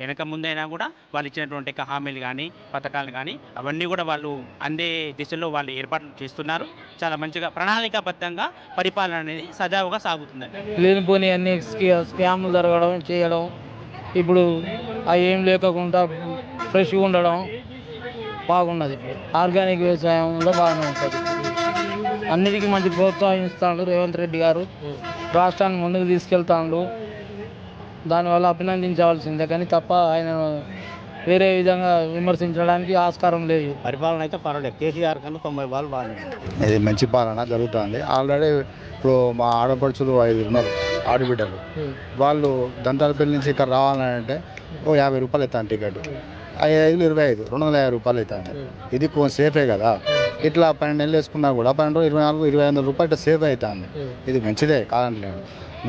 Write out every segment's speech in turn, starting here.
వెనక ముందైనా కూడా వాళ్ళు ఇచ్చినటువంటి హామీలు కానీ పథకాలు కానీ అవన్నీ కూడా వాళ్ళు అందే దిశలో వాళ్ళు ఏర్పాట్లు చేస్తున్నారు. చాలా మంచిగా ప్రణాళికాబద్ధంగా పరిపాలన అనేది సజావుగా సాగుతుందండి. లేనిపోని అన్ని స్కామ్లు జరగడం చేయడం ఇప్పుడు అవి ఏం లేకుండా ఫ్రెష్గా ఉండడం బాగున్నది. ఆర్గానిక్ వ్యవసాయంలో బాగానే ఉంటుంది. అన్నిటికీ మంచి ప్రోత్సహిస్తాడు రేవంత్ రెడ్డి గారు. రాష్ట్రాన్ని ముందుకు తీసుకెళ్తాడు దానివల్ల అభినందించవలసిందే. కానీ తప్ప ఆయన వేరే విధంగా విమర్శించడానికి ఆస్కారం లేదు. పరిపాలన అయితే పర్వాలేదు. కేసీఆర్ కన్నా తొంభై బాల్ బాగానే ఇది మంచి పాలన జరుగుతుంది. ఆల్రెడీ ఇప్పుడు మా ఆడపడుచులు ఐదు ఉన్నారు ఆడబిడ్డలు. వాళ్ళు దంతాలపల్లి నుంచి ఇక్కడ రావాలంటే ఓ యాభై రూపాయలు అవుతాను టికెట్. ఐదు ఐదు ఇరవై ఐదు రెండు వందల యాభై రూపాయలు అవుతాను ఇది కొంచెం సేఫే కదా. ఇట్లా పన్నెండు నెలలు వేసుకున్నా కూడా పన్నెండు ఇరవై నాలుగు ఇరవై ఐదు రూపాయలు ఇట్లా సేఫ్ అవుతుంది. ఇది మంచిదే కాదంటలేదు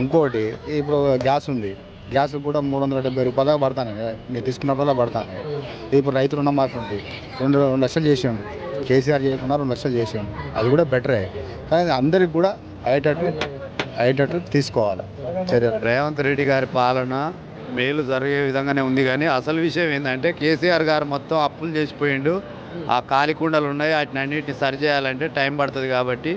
ఇంకోటి ఇప్పుడు గ్యాస్ ఉంది. గ్యాస్ కూడా మూడు వందల డెబ్బై రూపాయలు పడతాను. మీరు తీసుకున్నప్పుడల్లా పడతాను. ఇప్పుడు రైతు ఉన్న ఉంది. రెండు రెండు లక్షలు చేసాడు. కేసీఆర్ చేయకుండా రెండు లక్షలు చేసాడు. అది కూడా బెటరే. కానీ అందరికి కూడా అయ్యేటట్టు అయ్యేటట్టు తీసుకోవాలి. చర్యలు రేవంత్ రెడ్డి గారి పాలన మేలు జరిగే విధంగానే ఉంది కానీ అసలు విషయం ఏంటంటే కేసీఆర్ గారు మొత్తం అప్పులు చేసిపోయిండు. ఆ కాలి కుండలు ఉన్నాయి. వాటిని అన్నింటిని సరిచేయాలంటే టైం పడుతుంది కాబట్టి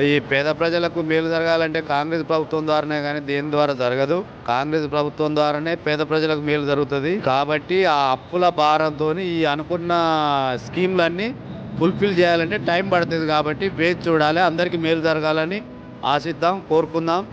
ఈ పేద ప్రజలకు మేలు జరగాలంటే కాంగ్రెస్ ప్రభుత్వం ద్వారానే కానీ దేని ద్వారా జరగదు. కాంగ్రెస్ ప్రభుత్వం ద్వారానే పేద ప్రజలకు మేలు జరుగుతుంది. కాబట్టి ఆ అప్పుల భారంతో ఈ అనుకున్న స్కీమ్లన్నీ ఫుల్ఫిల్ చేయాలంటే టైం పడుతుంది కాబట్టి వేచి చూడాలి. అందరికీ మేలు జరగాలని ఆశిద్దాం కోరుకుందాం.